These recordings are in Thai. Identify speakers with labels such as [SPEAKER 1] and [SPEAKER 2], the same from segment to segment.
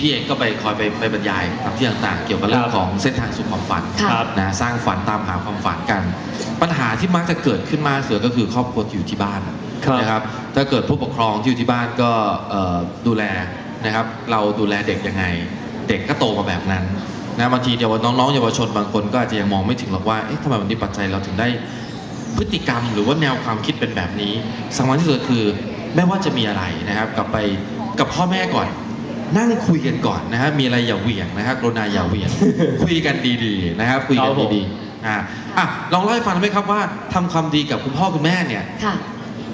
[SPEAKER 1] พี่เองก็ไปคอยไปไปบรรยายตามที่ต่างๆ เกี่ยวกับเรื่อง
[SPEAKER 2] ครับ
[SPEAKER 1] ของเส้นทางสู่ความฝัน
[SPEAKER 3] ค่ะ
[SPEAKER 2] ครับ
[SPEAKER 1] นะสร้างฝันตามหาความฝันกัน ปัญหาที่มักจะเกิดขึ้นมากเสือก็คือครอบครัวที่อยู่ที่บ้าน
[SPEAKER 2] ครับ
[SPEAKER 1] นะครับถ้าเกิดผู้ปกครองที่อยู่ที่บ้านก็เอ่อดูแลนะครับ เราดูแลเด็กยังไง เด็กก็โตมาแบบนั้นนะบางทีเยาวน้องๆเยาวชนบางคนก็อาจจะยังมองไม่ถึงหรอกว่าเอ๊ะทำไมวันนี้ปัจจัยเราถึงได้พฤติกรรมหรือว่าแนวความคิดเป็นแบบนี้สำคัญที่สุดคือไม่ว่าจะมีอะไรนะครับ กลับไปกับพ่อแม่ก่อน นั่งคุยกันก่อนนะครับมีอะไรอย่าเหวี่ยงนะครับกรุณาอย่าเหวี่ยง คุยกันดีๆนะครับคุยกัน
[SPEAKER 2] ครับผม
[SPEAKER 1] ดีๆอะอะลองเล่าให้ฟังได้ไหมครับว่าทำความดีกับคุณพ่อคุณแม่เนี่ย
[SPEAKER 3] ค่ะ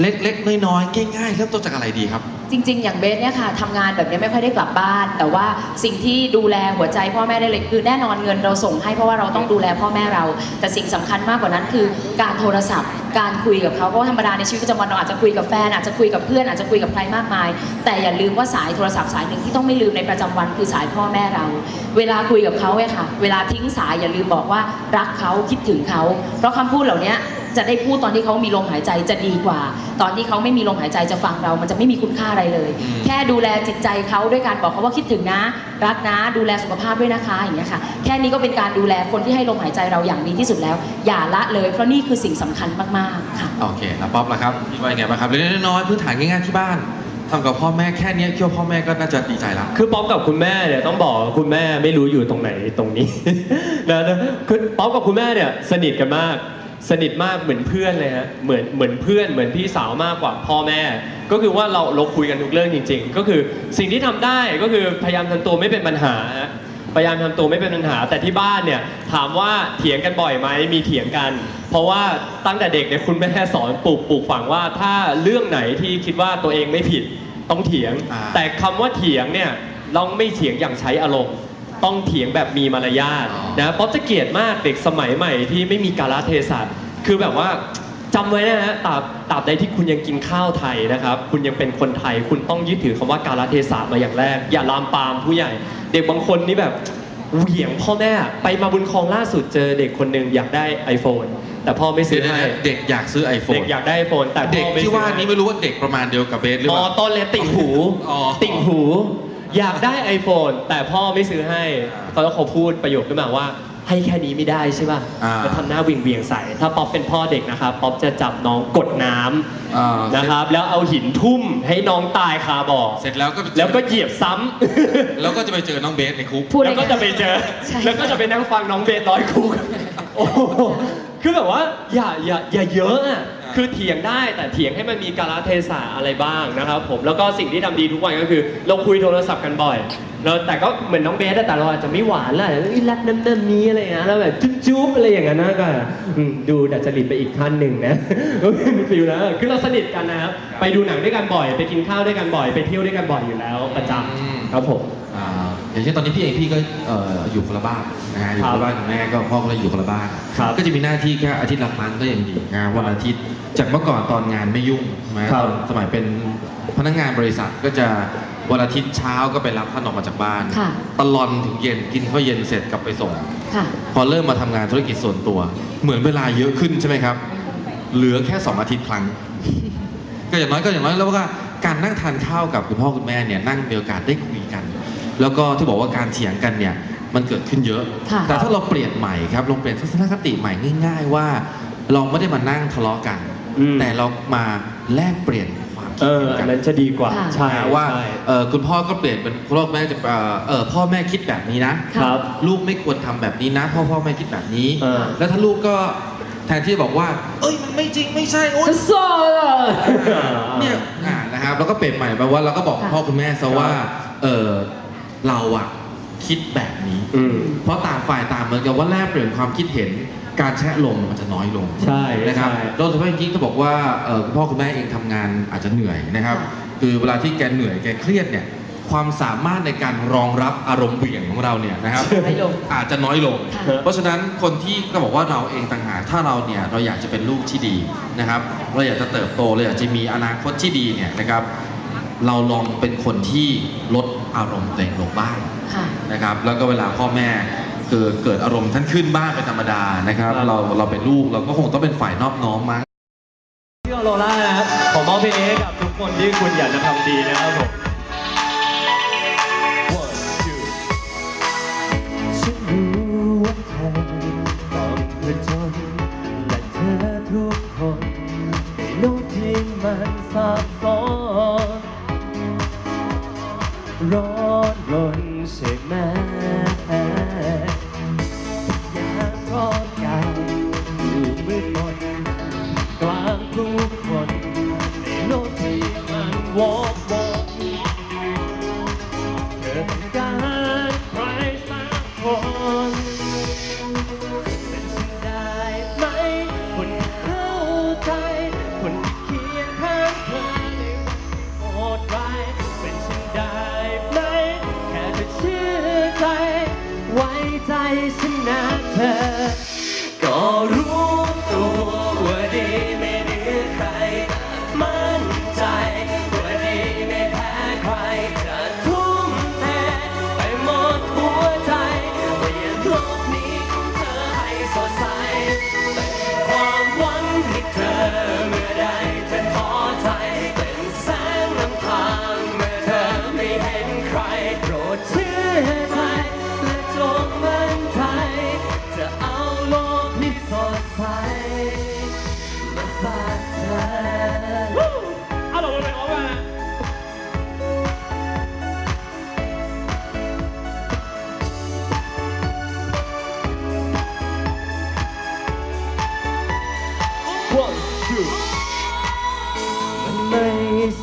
[SPEAKER 1] เล็กๆน้อยๆง่ายๆเริ่มต้นจากอะไรดีครับ
[SPEAKER 3] จริง ๆ อย่างเบสเนี่ยค่ะทำงานแบบนี้ไม่ค่อยได้กลับบ้าน แต่ว่าสิ่งที่ดูแลหัวใจพ่อแม่ได้เลยคือแน่นอนเงินเราส่งให้เพราะว่าเราต้องดูแลพ่อแม่เรา แต่สิ่งสำคัญมากกว่านั้นคือการโทรศัพท์ การคุยกับเขาเพราะธรรมดาในชีวิตประจำวันเราอาจจะคุยกับแฟนอาจจะคุยกับเพื่อนอาจจะคุยกับใครมากมาย แต่อย่าลืมว่าสายโทรศัพท์สายหนึ่งที่ต้องไม่ลืมในประจำวันคือสายพ่อแม่เรา เวลาคุยกับเขาเนี่ยค่ะ เวลาทิ้งสายอย่าลืมบอกว่ารักเขาคิดถึงเขาเพราะคำพูดเหล่านี้ จะได้พูดตอนที่เขามีลมหายใจจะดีกว่า ตอนที่เขาไม่มีลมหายใจจะฟังเรา มันจะไม่มีคุณค่าอะไรเลย
[SPEAKER 1] อืม
[SPEAKER 3] แค่ดูแลจิตใจเขาด้วยการบอกเขาว่าคิดถึงนะ รักนะ ดูแลสุขภาพด้วยนะคะอย่างเงี้ยค่ะ แค่นี้ก็เป็นการดูแลคนที่ให้ลมหายใจเราอย่างดีที่สุดแล้ว อย่าละเลยเพราะนี่คือสิ่งสำคัญมากๆค่ะ
[SPEAKER 1] โอเคแล้วป๊อปล่ะครับพี่ว่ายังไงบ้างครับเล็กๆน้อยๆพื้นฐานง่ายๆที่บ้านทำกับพ่อแม่แค่เนี้ยคิดว่าพ่อแม่ก็น่าจะดีใจแล้ว
[SPEAKER 2] คือป๊อปกับคุณแม่เนี่ยต้องบอกว่าคุณแม่ไม่รู้อยู่ตรงไหนตรงนี้นะนะคือป๊อปกับคุณแม่เนี่ยสนิทกันมาก สนิทมากเหมือนเพื่อนเลยฮะเหมือนเหมือนเพื่อนเหมือนพี่สาวมากกว่าพ่อแม่ ก็คือว่าเราเราคุยกันทุกเรื่องจริง ๆ ก็คือสิ่งที่ทำได้ก็คือพยายามทำตัวไม่เป็นปัญหาฮะพยายามทำตัวไม่เป็นปัญหา แต่ที่บ้านเนี่ยถามว่าเถียงกันบ่อยไหมมีเถียงกัน เพราะว่าตั้งแต่เด็กเนี่ยคุณแม่สอนปลูกปลูกฝังว่าถ้าเรื่องไหนที่คิดว่าตัวเองไม่ผิดต้องเถียง
[SPEAKER 1] อ่า
[SPEAKER 2] แต่คำว่าเถียงเนี่ยเราไม่เถียงอย่างใช้อารมณ์ ต้องเถียงแบบมีมารยาท
[SPEAKER 1] อ๋อ
[SPEAKER 2] นะป๊อปจะเกลียดมากเด็กสมัยใหม่ที่ไม่มีกาลเทศะคือแบบว่าจำไว้นะฮะตราบตราบใดที่คุณยังกินข้าวไทยนะครับ คุณยังเป็นคนไทย คุณต้องยึดถือคำว่ากาลเทศะมาอย่างแรก อย่าลามปามผู้ใหญ่ เด็กบางคนนี่แบบเหวี่ยงพ่อแม่ไปมาบุญครองล่าสุดเจอเด็กคนหนึ่งอยากได้ iPhone แต่พ่อไม่ซื้อให้
[SPEAKER 1] เด็กอยากซื้อไอโฟ
[SPEAKER 2] เด็
[SPEAKER 1] น
[SPEAKER 2] กอยากได้ iPhone แต่
[SPEAKER 1] เด็ก
[SPEAKER 2] พ่อไม่
[SPEAKER 1] ที่
[SPEAKER 2] ซื้อ
[SPEAKER 1] ว่า
[SPEAKER 2] ให้
[SPEAKER 1] นี้ไม่รู้ว่าเด็กประมาณเดียวกับเบสหรือ
[SPEAKER 2] ม
[SPEAKER 1] เป
[SPEAKER 2] อ
[SPEAKER 1] ล่า
[SPEAKER 2] ต้นเลยติ่งหู
[SPEAKER 1] อ๋อ
[SPEAKER 2] ติ่งหู อยากได้ iPhone แต่พ่อไม่ซื้อให้เขาแล้วเขาพูดประโยคขึ้นมาว่า ให้แค่นี้ไม่ได้ใช่ป่ะ
[SPEAKER 1] อ่า
[SPEAKER 2] แล้วทำหน้าเวียงเวียงๆใส่ถ้าป๊อปเป็นพ่อเด็กนะครับป๊อปจะจับน้องกดน้ำ
[SPEAKER 1] อ่า
[SPEAKER 2] นะครับ แล้วเอาหินทุ่มให้น้องตายคาบ่อ
[SPEAKER 1] เสร็จแล้วก็
[SPEAKER 2] แล้วก็เหยียบซ้ำ
[SPEAKER 1] แล้วก็จะไปเจอน้องเบสในคุก
[SPEAKER 3] พูด
[SPEAKER 2] แล้วก็จะไปเจอ
[SPEAKER 3] ใช่
[SPEAKER 2] แล้วก็จะไปนั่งฟังน้องเบสร้อยคุก โอ้โหคือแบบว่าอย่าอย่าอย่าเยอะอะ
[SPEAKER 1] อ่า
[SPEAKER 2] คือเถียงได้แต่เถียงให้มันมีกาลเทศะอะไรบ้างนะครับผมแล้วก็สิ่งที่ทำดีทุกวันก็คือ เราคุยโทรศัพท์กันบ่อยแล้วแต่ก็เหมือนน้องเบสอะแต่เราอาจจะไม่หวานแล้วเอ้ยรักนั่นนั่นนี้อะไรอย่างเงี้ยแล้วแบบจุ๊บๆอะไรอย่างเงี้ยนะก็อืมดูดัดจริตไปอีกขั้นหนึ่งนะ ก็เป็นฟิลนะคือเราสนิทกันนะครับไปดูหนังด้วยกันบ่อย ไปกินข้าวด้วยกันบ่อยไปเที่ยวด้วยกันบ่อยอยู่แล้วประจำครับผม
[SPEAKER 1] อ่าอย่างเช่นตอนนี้พี่เองพี่ก็เอ่ออยู่คนละบ้านนะฮะอยู่คนละบ้านกับแม่ก็พ่อก็เลยอยู่คนละบ้าน
[SPEAKER 2] ครับ
[SPEAKER 1] ก็จะมีหน้าที่แค่อาทิตย์ละครั้งก็ยังดีนะวันอาทิตย์จากเมื่อก่อนตอนงานไม่ยุ่งใช่ไหม
[SPEAKER 2] ครับ
[SPEAKER 1] ตอนสมัยเป็นพนักงานบริษัทก็จะวันอาทิตย์เช้าก็ไปรับท่านออกมาจากบ้าน
[SPEAKER 3] ค่ะ
[SPEAKER 1] ตลอนถึงเย็นกินข้าวเย็นเสร็จกลับไปส่ง
[SPEAKER 3] ค่ะ
[SPEAKER 1] พอเริ่มมาทำงานธุรกิจส่วนตัว เหมือนเวลาเยอะขึ้นใช่ไหมครับ เหลือแค่สองอาทิตย์ครั้ง ก็อย่างน้อยก็อย่างน้อยแล้วว่าการนั่งทานข้าวกับคุณพ่อคุณแม่เนี่ยนั่งมีโอกาสได้คุยกัน แล้วก็ที่บอกว่าการเถียงกันเนี่ยมันเกิดขึ้นเยอะ
[SPEAKER 3] ค่ะ
[SPEAKER 1] แต่ถ้าเราเปลี่ยนใหม่ครับลองเปลี่ยนทัศนคติใหม่ง่าย ๆ ว่า เราไม่ได้มานั่งทะเลาะกัน
[SPEAKER 2] อืม
[SPEAKER 1] แต่เรามาแลกเปลี่ยนความ
[SPEAKER 2] เอ
[SPEAKER 1] คิด
[SPEAKER 2] อ
[SPEAKER 1] เห็น
[SPEAKER 2] อั
[SPEAKER 1] กันน
[SPEAKER 2] นั้นจะดีกว่า
[SPEAKER 3] ค่ะ
[SPEAKER 2] ใช่
[SPEAKER 1] นะว่า
[SPEAKER 2] ใช่
[SPEAKER 1] เอ่อคุณพ่อก็เปลี่ยนเป็นคุณพ่อแม่จะเอ่อเออพ่อแม่คิดแบบนี้นะ
[SPEAKER 2] ครับ
[SPEAKER 1] ลูกไม่ควรทำแบบนี้นะ พ่อพ่อแม่คิดแบบนี้
[SPEAKER 2] เออ
[SPEAKER 1] แล้วถ้าลูกก็แทนที่จะบอกว่า เอ้ยมันไม่จริงไม่ใช่โอ๊ย
[SPEAKER 3] โซ่เลย
[SPEAKER 1] เนี่ยอ่านะครับแล้วก็เปลี่ยนใหม่ไปว่าเราก็บอก
[SPEAKER 3] ค่ะ
[SPEAKER 1] พ่อคุณแม่ซะว่าเออ เราอะคิดแบบนี้
[SPEAKER 2] อืม
[SPEAKER 1] เพราะต่างฝ่ายต่างเหมือนกับว่าแลกเปลี่ยนความคิดเห็นการแชะลมมันจะน้อยลง
[SPEAKER 2] ใช่
[SPEAKER 1] นะครับ
[SPEAKER 2] ใช่
[SPEAKER 1] โดยเฉพาะอย่างยิ่งก็บอกว่าเอ่อคุณพ่อคุณแม่เองทำงานอาจจะเหนื่อยนะครับ
[SPEAKER 3] ค่ะ
[SPEAKER 1] คือเวลาที่แกเหนื่อยแกเครียดเนี่ยความสามารถในการรองรับอารมณ์เหวี่ยงของเราเนี่ยนะครับ
[SPEAKER 3] น้อยลง
[SPEAKER 1] อาจจะน้อยลง
[SPEAKER 3] ค่ะ
[SPEAKER 1] เพราะฉะนั้นคนที่ก็บอกว่าเราเองต่างหากถ้าเราเนี่ยเราอยากจะเป็นลูกที่ดีนะครับ เราอยากจะเติบโตเราอยากจะมีอนาคตที่ดีเนี่ยนะครับ เราลองเป็นคนที่ลดอารมณ์ตัวเองลงบ้าง
[SPEAKER 3] ค่ะ
[SPEAKER 1] นะครับ แล้วก็เวลาพ่อแม่คือเกิดอารมณ์ท่านขึ้นบ้างเป็นธรรมดานะครับ
[SPEAKER 2] ครับ
[SPEAKER 1] เราเราเป็นลูกเราก็คงต้องเป็นฝ่ายนอบน้อมมาก
[SPEAKER 2] พี่ออโรล่านะครับขอมอบเพลงนี้ให้กับทุกคนที่คุณอยากจะทำดีนะครับผม One
[SPEAKER 4] ร้อนรนเสกแม้ยามร้อนกายอยู่มืดมนกลางผู้คนในโลกที่มันวอก ชนะเธอ ก็รู้ตัวว่าดีไม่เหลือใคร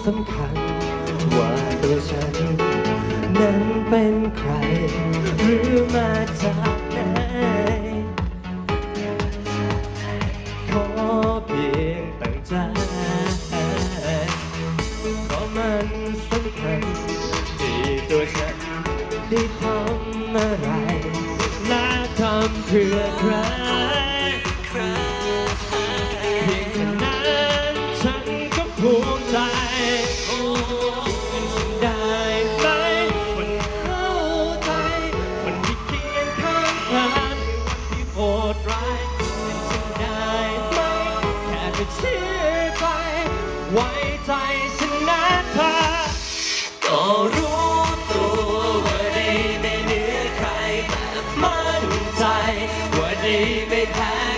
[SPEAKER 4] สำคัญ ว่าตัวฉันนั้นเป็นใคร หรือมาจากไหน ขอเพียงตั้งใจขอมันสำคัญที่ตัวฉันได้ทำอะไรและทำเพื่อใคร 谁被看？